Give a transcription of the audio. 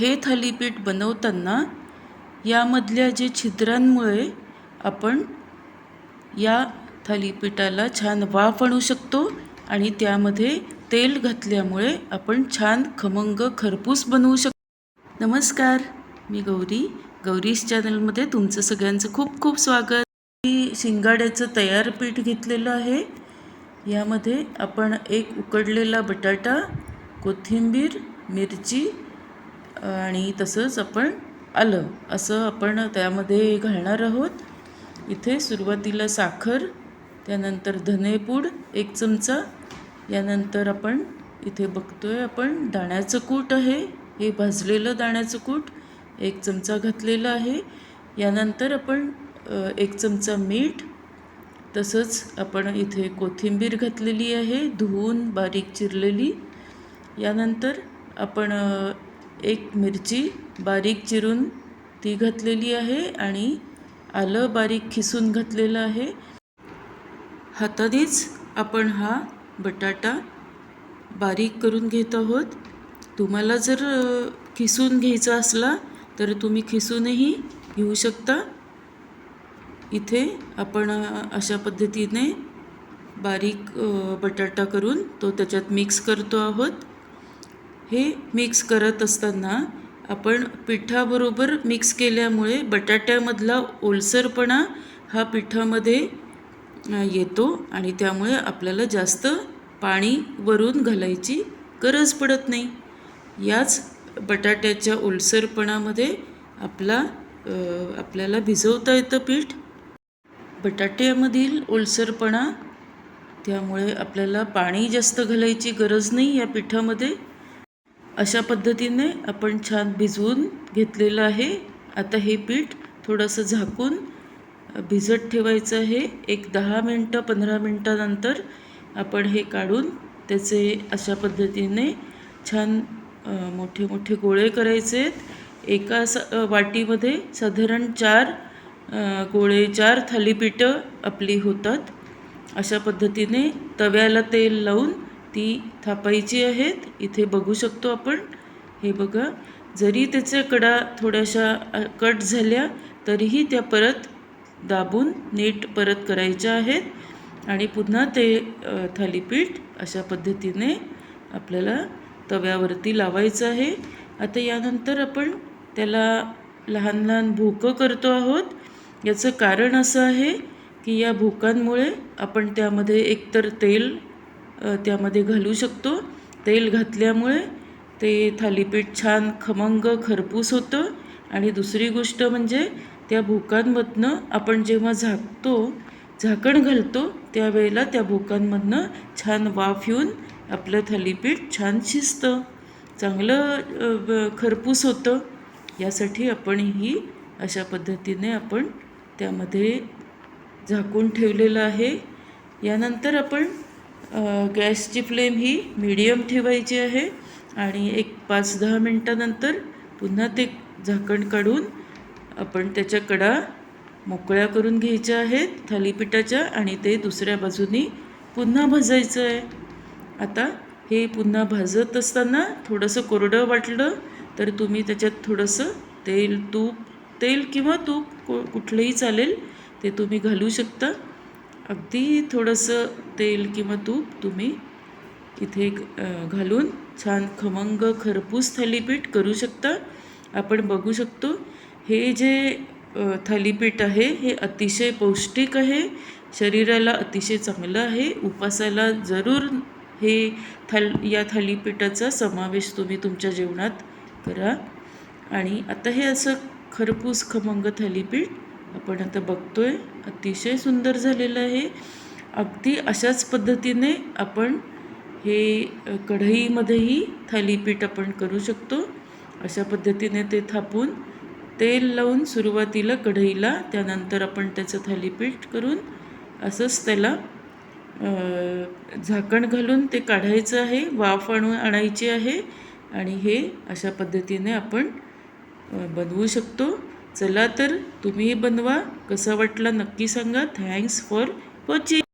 हे थालीपीठ बनवताना यामधल्या जे छिद्रांमुळे आपण या थालीपीठाला छान वाफ आणू शकतो आणि त्यामध्ये तेल घातल्यामुळे आपण छान खमंग खरपूस बनवू शकतो नमस्कार मी गौरी. गौरीश चॅनलमध्ये तुमचं सगळ्यांचं खूप खूप स्वागत. मी शिंगाड्याचं तयार पीठ घेतलेलं आहे. यामध्ये आपण एक उकडलेला बटाटा कोथिंबीर मिरची आणि तसंच आपण आलं. असं आपण त्यामध्ये घालणार आहोत. इथे सुरुवातीला साखर त्यानंतर धनेपूड एक चमचा. यानंतर आपण इथे बघतोय आपण दाण्याचं कूट आहे. हे भाजलेलं दाण्याचं कूट एक चमचा घातलेलं आहे. यानंतर आपण एक चमचा मीठ. तसंच आपण इथे कोथिंबीर घातलेली आहे. धुवून बारीक चिरलेली. यानंतर आपण एक मिरची बारीक चिरून ती घातलेली आहे आणि आलं बारीक खिसून घातलेलं आहे. हातानेच आपण हा बटाटा बारीक करून घेत आहोत. तुम्हाला जर खिसून घ्यायचा असला तर तुम्ही खिसूनही घेऊ शकता. इथे आपण अशा पद्धतीने बारीक बटाटा करून तो त्याच्यात मिक्स करतो आहोत. हे मिक्स करत असताना आपण पिठाबरोबर मिक्स केल्यामुळे बटाट्यामधला ओलसरपणा हा पिठामध्ये येतो आणि त्यामुळे आपल्याला जास्त पाणी वरून घालायची गरज पडत नाही. याच बटाट्याच्या ओलसरपणामध्ये आपला आपल्याला भिजवता येतं पीठ. बटाट्यामधील ओलसरपणा त्यामुळे आपल्याला पाणी जास्त घालायची गरज नाही या पिठामध्ये. अशा पद्धतीने आपण छान भिजवून घेतलेलं आहे. आता हे पीठ थोडंसं झाकून भिजत ठेवायचं आहे. एक दहा मिनटं पंधरा मिनटानंतर आपण हे काढून त्याचे अशा पद्धतीने छान मोठे मोठे गोळे करायचे आहेत. एका स वाटीमध्ये साधारण चार गोळे चार थालीपीठं आपली होतात. अशा पद्धतीने तव्याला तेल लावून ती थापायची आहेत. इथे बघू शकतो आपण. हे बघा. जरी त्याच्या कडा थोड्याशा कट झाल्या तरीही त्या परत दाबून नीट परत करायच्या आहेत. आणि पुन्हा ते थालीपीठ अशा पद्धतीने आपल्याला तव्यावरती लावायचं आहे. आता यानंतर आपण त्याला लहान लहान भोकं करतो आहोत. याचं कारण असं आहे की या भोकांमुळे आपण त्यामध्ये एकतर तेल त्यामध्ये घालू शकतो. तेल घातल्यामुळे ते थालीपीठ छान खमंग खरपूस होतं. आणि दुसरी गोष्ट म्हणजे त्या भोकांमधनं आपण जेव्हा झाकतो झाकण घालतो त्यावेळेला त्या भोकांमधनं छान वाफ येऊन आपलं थालीपीठ छान शिजतं. चांगलं खरपूस होतं. यासाठी आपण ही अशा पद्धतीने आपण त्यामध्ये झाकून ठेवलेलं आहे. यानंतर आपण गॅसची फ्लेम ही मिडियम ठेवायची आहे आणि एक पाच दहा मिनटानंतर पुन्हा ते झाकण काढून आपण त्याच्या कडा मोकळ्या करून घ्यायच्या आहेत थालीपीठाच्या आणि ते दुसऱ्या बाजूनी पुन्हा भाजायचं आहे. आता हे पुन्हा भाजत असताना थोडंसं कोरडं वाटलं तर तुम्ही त्याच्यात थोडंसं तेल तूप तेल किंवा तूप कुठलंही चालेल ते तुम्ही घालू शकता. अगदी थोडंसं तेल किंवा तूप तुम्ही इथे घालून छान खमंग खरपूस थालीपीठ करू शकता. आपण बघू शकतो हे जे थालीपीठ आहे हे अतिशय पौष्टिक आहे. शरीराला अतिशय चांगलं आहे. उपासाला जरूर हे थाल या थालीपीठाचा समावेश तुम्ही तुमच्या जेवणात करा. आणि आता हे असं खरपूस खमंग थालीपीठ आपण आता बघतोय अतिशय सुंदर झालेलं आहे. अगदी अशाच पद्धतीने आपण हे कढईमध्येही थालीपीठ आपण करू शकतो. अशा पद्धतीने ते थापून तेल लावून सुरुवातीला कढईला त्यानंतर आपण त्याचं थालीपीठ करून असंच त्याला झाकण घालून ते काढायचं आहे वाफ आणून आणायची आहे. आणि हे अशा पद्धतीने आपण बनवू शकतो. चला तर तुम्हीही बनवा. कसं वाटलं नक्की सांगा. Thanks for watching